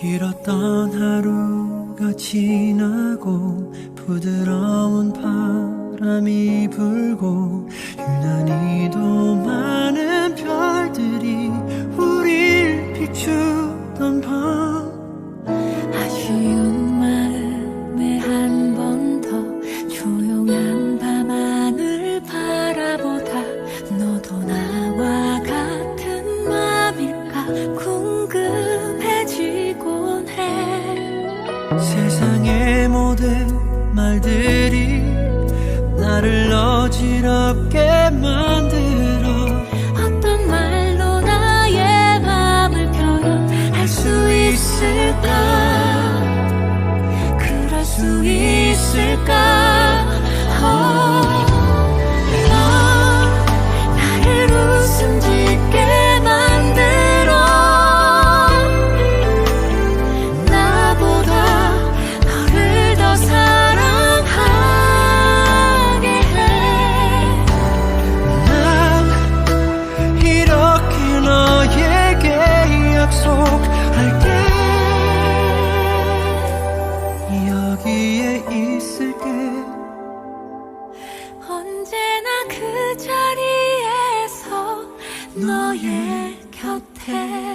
길었던 하루가 지나고 부드러운 바람이 불고 유난히도 많은 별들 세상의 모든 말들이 나를 어지럽게 만들어 어떤 말로 나의 맘을 표현할 수 있을까 그럴 수 있을까 oh. 자리에서 너의 곁에.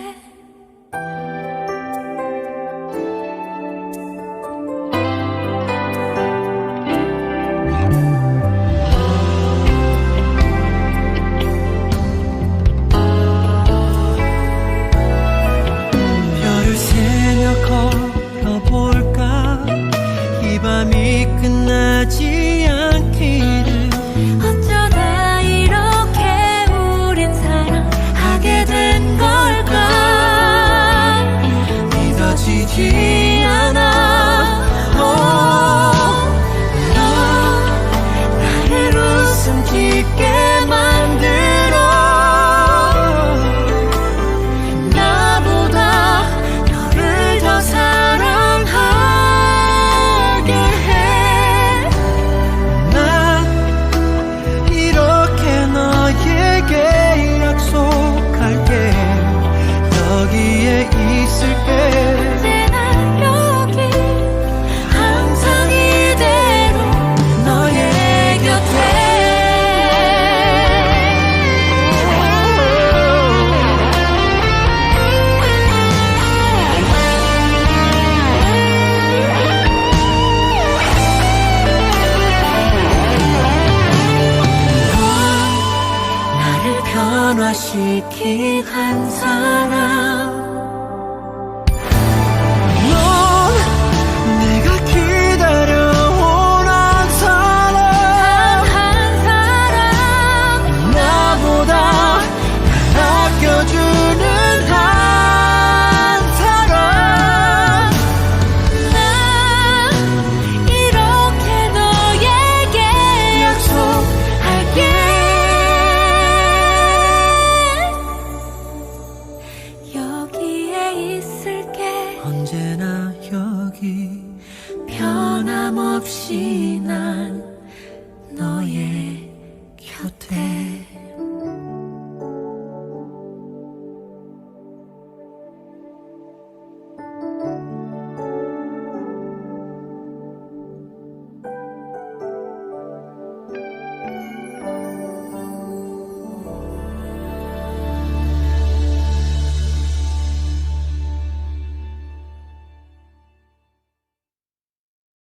변화시키 한 사람. 언제나 여기 변함없이 난 너의 곁에.